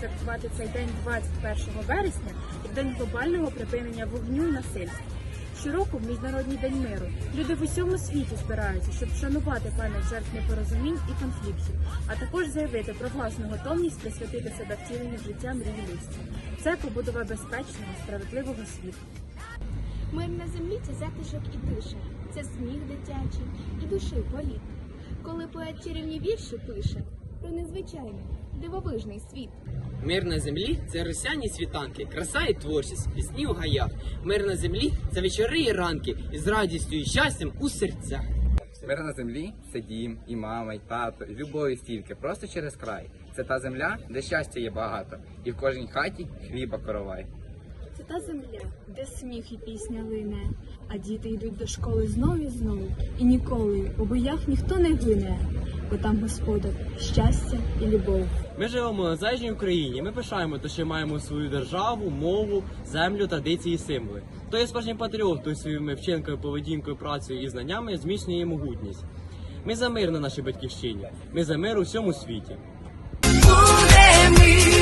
святкувати цей день 21 вересня в день глобального припинення вогню і насильства. Щороку в Міжнародний день миру люди в усьому світі збираються, щоб вшанувати пам'ять жертв непорозумінь і конфліктів, а також заявити про власну готовність присвятити себе втіленню життя мрії людства. Це побудова безпечного, справедливого світу. Мир на землі це затишок і тиша, це сміх дитячий і душі політ. Коли поет чарівні вірші пише про незвичайний, дивовижний світ. Мир на землі це росяні світанки, краса і творчість, пісні у гаях. Мир на землі це вечори і ранки із радістю і щастям у серцях. Мир на землі це дім, і мама, і тато, і любові стільки, просто через край. Це та земля, де щастя є багато, і в кожній хаті хліба коровай. Це та земля, де сміх і пісня лине, а діти йдуть до школи знову і знову, і ніколи у боях ніхто не гине, бо там господар, щастя і любов. Ми живемо на зайжній Україні. Ми пишаємо, те, що маємо свою державу, мову, землю, традиції, символи. То є справжній патріот, той своїми вчинкою, поведінкою, працею і знаннями зміцнює могутність. Ми за мир на нашій батьківщині. Ми за мир у всьому світі. Буде мир!